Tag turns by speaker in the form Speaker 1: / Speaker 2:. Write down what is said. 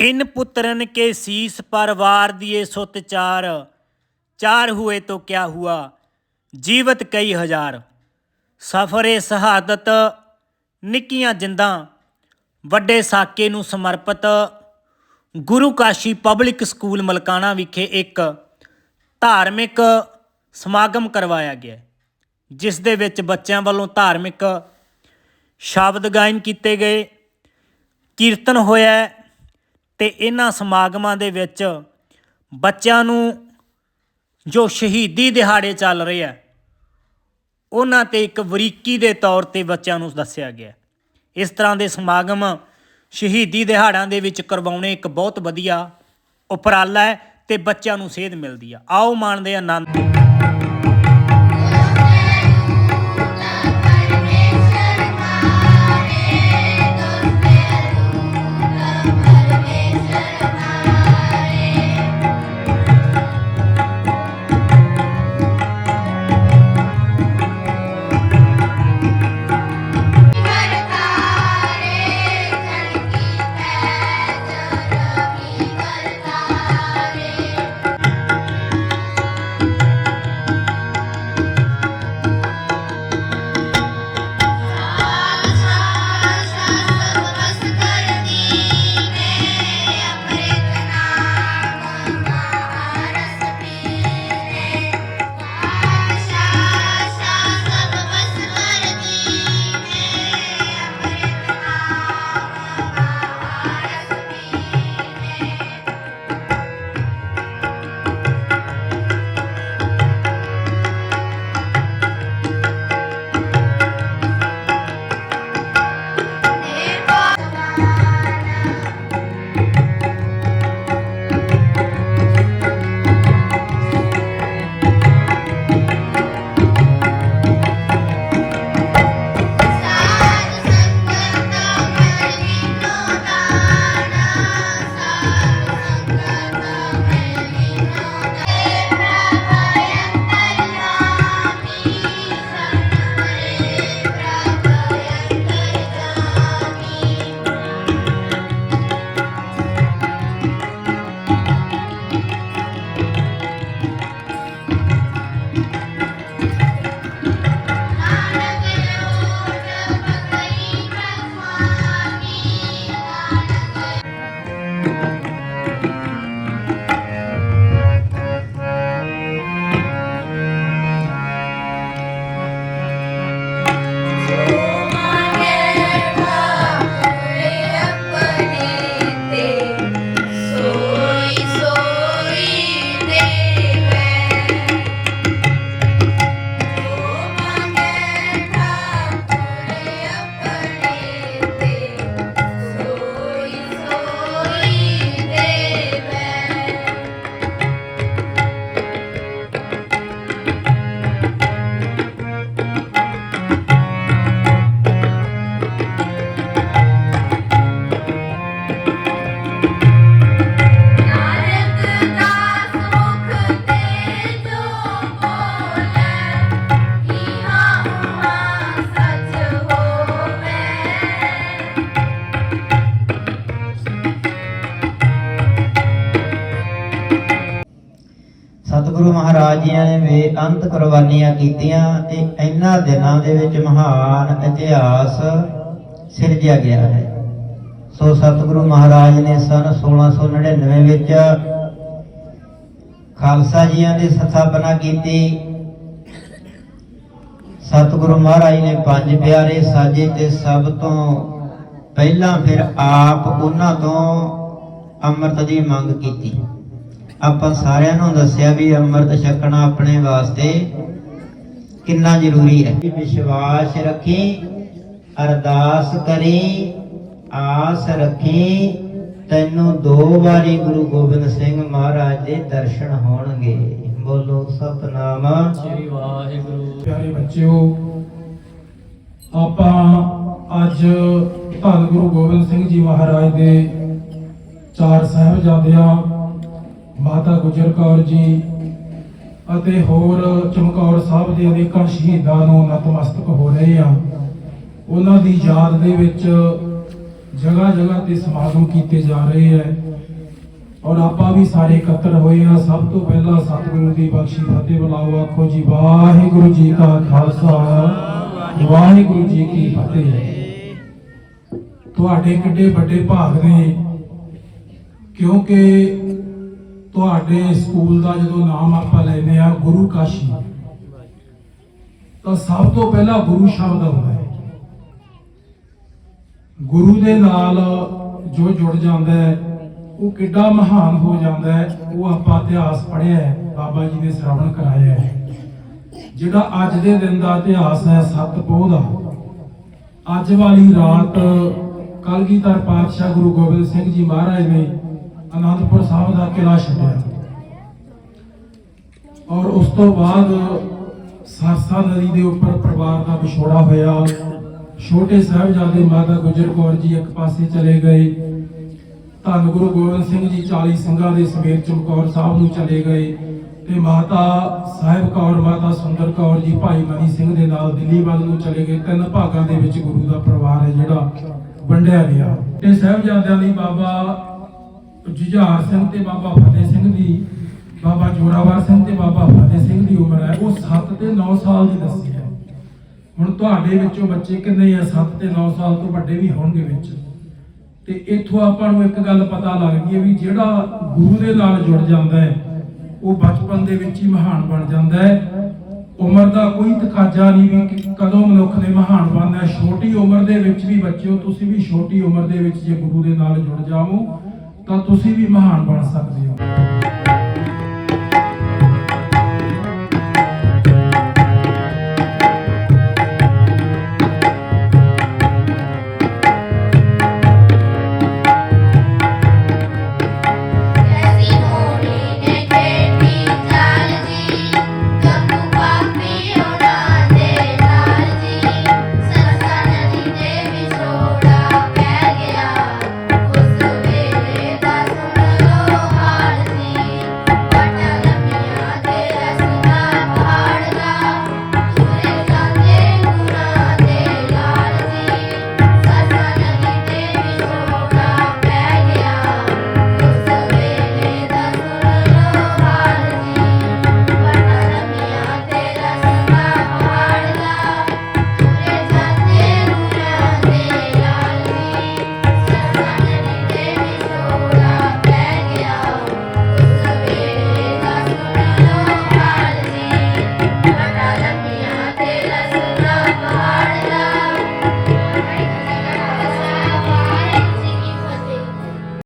Speaker 1: इन पुत्रन के शीस पर वार दिए सुत चार चार हुए तो क्या हुआ जीवत कई हजार ਸਫਰੇ ਸ਼ਹਾਦਤ ਨਿੱਕੀਆਂ ਜਿੰਦਾਂ ਵੱਡੇ ਸਾਕੇ ਨੂੰ ਸਮਰਪਿਤ ਗੁਰੂ ਕਾਸ਼ੀ ਪਬਲਿਕ ਸਕੂਲ ਮਲਕਾਣਾ ਵਿਖੇ ਇੱਕ ਧਾਰਮਿਕ ਸਮਾਗਮ ਕਰਵਾਇਆ ਗਿਆ ਹੈ, ਜਿਸ ਦੇ ਵਿੱਚ ਬੱਚਿਆਂ ਵੱਲੋਂ ਧਾਰਮਿਕ ਸ਼ਬਦ ਗਾਇਨ ਕੀਤੇ ਗਏ ਕੀਰਤਨ ਹੋਇਆ ਹੈ ਤੇ ਇਹਨਾਂ ਸਮਾਗਮਾਂ ਦੇ ਵਿੱਚ ਬੱਚਿਆਂ ਨੂੰ ਜੋ ਸ਼ਹੀਦੀ ਦਿਹਾੜੇ ਚੱਲ ਰਹੇ ਆ, ਉਹਨਾਂ ਤੇ ਇੱਕ ਵਰੀਕੀ ਦੇ ਤੌਰ ਤੇ ਬੱਚਿਆਂ ਨੂੰ ਦੱਸਿਆ ਗਿਆ। ਇਸ ਤਰ੍ਹਾਂ ਦੇ ਸਮਾਗਮ ਸ਼ਹੀਦੀ ਦਿਹਾੜਾਂ ਦੇ ਵਿੱਚ ਕਰਵਾਉਣੇ ਇੱਕ ਬਹੁਤ ਵਧੀਆ ਉਪਰਾਲਾ ਹੈ ਤੇ ਬੱਚਿਆਂ ਨੂੰ ਸੇਧ ਮਿਲਦੀ ਆ। ਆਓ ਮਾਣਦੇ ਆਨੰਦ।
Speaker 2: ਸਤਿਗੁਰੂ ਮਹਾਰਾਜ ਜੀ ਨੇ ਬੇਅੰਤ ਕੁਰਬਾਨੀਆਂ ਕੀਤੀਆਂ ਤੇ ਇਹਨਾਂ ਦਿਨਾਂ ਦੇ ਵਿੱਚ ਮਹਾਨ ਇਤਿਹਾਸ ਸਿਰਜਿਆ ਗਿਆ ਹੈ। ਸੋ ਸਤਿਗੁਰੂ ਮਹਾਰਾਜ ਨੇ ਸਨ 1699 ਵਿੱਚ ਖਾਲਸਾ ਜੀਆਂ ਦੀ ਸਥਾਪਨਾ ਕੀਤੀ। ਸਤਿਗੁਰੂ ਮਹਾਰਾਜ ਨੇ ਪੰਜ ਪਿਆਰੇ ਸਾਜੇ ਤੇ ਸਭ ਤੋਂ ਪਹਿਲਾਂ ਫਿਰ ਆਪ ਉਹਨਾਂ ਤੋਂ ਅੰਮ੍ਰਿਤ ਦੀ ਮੰਗ ਕੀਤੀ। ਆਪਾਂ ਸਾਰਿਆਂ ਨੂੰ ਦੱਸਿਆ ਵੀ ਅੰਮ੍ਰਿਤ ਛਕਣਾ ਆਪਣੇ ਵਾਸਤੇ ਕਿੰਨਾ ਜ਼ਰੂਰੀ ਹੈ। ਵਿਸ਼ਵਾਸ ਰੱਖੀ ਅਰਦਾਸ ਕਰੀ ਆਸ ਰੱਖੀ ਤੈਨੂੰ ਦੋ ਵਾਰੀ ਗੁਰੂ ਗੋਬਿੰਦ ਸਿੰਘ ਮਹਾਰਾਜ ਦੇ ਦਰਸ਼ਨ ਹੋਣਗੇ। ਬੋਲੋ ਸਤਨਾਮ।
Speaker 3: ਸ੍ਰੀ ਵਾਹਿਗੁਰੂ। ਪਿਆਰੇ ਬੱਚਿਓ ਆਪਾਂ ਅੱਜ ਧੰਨ ਗੁਰੂ ਗੋਬਿੰਦ ਸਿੰਘ ਜੀ ਮਹਾਰਾਜ ਦੇ ਚਾਰ ਸਾਹਿਬਜ਼ਾਦਿਆਂ ਮਾਤਾ ਗੁਜਰ ਕੌਰ ਜੀ ਅਤੇ ਹੋਰ ਚਮਕੌਰ ਸਾਹਿਬ ਦੇ ਅਨੇਕਾਂ ਸ਼ਹੀਦਾਂ ਨੂੰ ਨਤਮਸਤਕ ਹੋ ਰਹੇ ਆ ਉਹਨਾਂ ਦੀ ਯਾਦ ਦੇ ਵਿੱਚ ਜਗ੍ਹਾ ਜਗ੍ਹਾ ਤੇ ਸਮਾਗਮ ਕੀਤੇ ਜਾ ਰਹੇ ਹੈ ਔਰ ਆਪਾਂ ਵੀ ਸਾਰੇ ਇਕੱਤਰ ਹੋਏ ਆ ਸਭ ਤੋਂ ਪਹਿਲਾਂ ਸਤਿਗੁਰੂ ਦੀ ਬਖਸ਼ੀ ਫਤਿਹ ਬੁਲਾਓ। ਆਖੋ ਜੀ, ਵਾਹਿਗੁਰੂ ਜੀ ਕਾ ਖਾਲਸਾ, ਵਾਹਿਗੁਰੂ ਜੀ ਕੀ ਫਤਿਹ। ਤੁਹਾਡੇ ਕਿੱਡੇ ਵੱਡੇ ਭਾਗ ਨੇ, ਕਿਉਂਕਿ ਤੁਹਾਡੇ ਸਕੂਲ ਦਾ ਜਦੋਂ ਨਾਮ ਆਪਾਂ ਲੈਨੇ ਆ ਗੁਰੂ ਕਾਸ਼ੀ, ਤਾਂ ਸਭ ਤੋਂ ਪਹਿਲਾਂ ਗੁਰੂ ਸ਼ਬਦ ਆਉਂਦਾ ਹੈ। ਗੁਰੂ ਦੇ ਨਾਲ ਜੋ ਜੁੜ ਜਾਂਦਾ ਹੈ, ਉਹ ਕਿੱਡਾ ਮਹਾਨ ਹੋ ਜਾਂਦਾ ਹੈ, ਉਹ ਆਪਾਂ ਇਤਿਹਾਸ ਪੜ੍ਹਿਆ ਹੈ, ਬਾਬਾ ਜੀ ਨੇ ਸ਼ਰਵਣ ਕਰਾਇਆ ਹੈ। ਜਿਹੜਾ ਅੱਜ ਦੇ ਦਿਨ ਦਾ ਇਤਿਹਾਸ ਹੈ, ਸੱਤ ਪੋਹ ਦਾ, ਅੱਜ ਵਾਲੀ ਰਾਤ ਕਲਗੀਧਰ ਪਾਤਸ਼ਾਹ ਗੁਰੂ ਗੋਬਿੰਦ ਸਿੰਘ ਜੀ ਮਹਾਰਾਜ ਨੇ ਅਨੰਦਪੁਰ ਸਾਹਿਬ ਦਾ ਕਿਲਾ ਛੱਡਿਆ। ਔਰ ਉਸ ਤੋਂ ਬਾਅਦ ਸਰਸਾ ਨਦੀ ਦੇ ਉੱਪਰ ਪਰਿਵਾਰ ਦਾ ਵਿਛੋੜਾ ਹੋਇਆ। ਛੋਟੇ ਸਾਹਿਬਜ਼ਾਦੇ ਮਾਤਾ ਗੁਜਰ ਕੌਰ ਜੀ ਇੱਕ ਪਾਸੇ ਚਲੇ ਗਏ। ਧੰਨ ਗੁਰੂ ਗੋਬਿੰਦ ਸਿੰਘ ਜੀ 40 ਸਿੰਘਾਂ ਦੇ ਸਮੇਤ ਚਮਕੌਰ ਸਾਹਿਬ ਨੂੰ ਚਲੇ ਗਏ ਤੇ ਮਾਤਾ ਸਾਹਿਬ ਕੌਰ, ਮਾਤਾ ਸੁੰਦਰ ਕੌਰ ਜੀ, ਭਾਈ ਮਨੀ ਸਿੰਘ ਦੇ ਨਾਲ ਦਿੱਲੀ ਵੱਲ ਨੂੰ ਚਲੇ ਗਏ। ਤਿੰਨ ਭਾਗਾਂ ਦੇ ਵਿੱਚ ਗੁਰੂ ਦਾ ਪਰਿਵਾਰ ਹੈ ਜਿਹੜਾ ਵੰਡਿਆ ਗਿਆ। ਤੇ ਸਾਹਿਬਜ਼ਾਦਿਆਂ ਦੀ ਬਾਬਾ ਜੁਝਾਰ ਸਿੰਘ ਤੇ ਬਾਬਾ ਫਤਿਹ ਸਿੰਘ ਦੀ, ਬਾਬਾ ਜੋਰਾਵਰ ਸਿੰਘ ਤੇ ਬਾਬਾ ਫਤਿਹ ਸਿੰਘ ਦੀ ਉਮਰ ਹੈ। ਉਹ 7 ਤੇ 9 ਸਾਲ ਦੀ ਦੱਸੀ ਹੈ। ਹੁਣ ਤੁਹਾਡੇ ਵਿੱਚੋਂ ਬੱਚੇ ਕਿੰਨੇ ਆ? 7 ਤੇ 9 ਸਾਲ ਤੋਂ ਵੱਡੇ ਵੀ ਹੋਣਗੇ ਵਿੱਚ। ਤੇ ਇੱਥੋਂ ਆਪਾਂ ਨੂੰ ਇੱਕ ਗੱਲ ਪਤਾ ਲੱਗਦੀ ਹੈ ਵੀ ਜਿਹੜਾ ਗੁਰੂ ਦੇ ਨਾਲ ਜੁੜ ਜਾਂਦਾ ਹੈ, ਉਹ ਬਚਪਨ ਦੇ ਵਿੱਚ ਹੀ ਮਹਾਨ ਬਣ ਜਾਂਦਾ ਹੈ। ਉਮਰ ਦਾ ਕੋਈ ਤਕਾਜ਼ਾ ਨਹੀਂ ਵੀ ਕਦੋਂ ਮਨੁੱਖ ਨੇ ਮਹਾਨ ਬਣਨਾ ਛੋਟੀ ਉਮਰ ਦੇ ਵਿੱਚ ਵੀ ਬੱਚਿਓ, ਤੁਸੀਂ ਵੀ ਛੋਟੀ ਉਮਰ ਦੇ ਵਿੱਚ ਜੇ ਗੁਰੂ ਦੇ ਨਾਲ ਜੁੜ ਜਾਵੋ ਤਾਂ ਤੁਸੀਂ ਵੀ ਮਹਾਨ ਬਣ ਸਕਦੇ ਹੋ।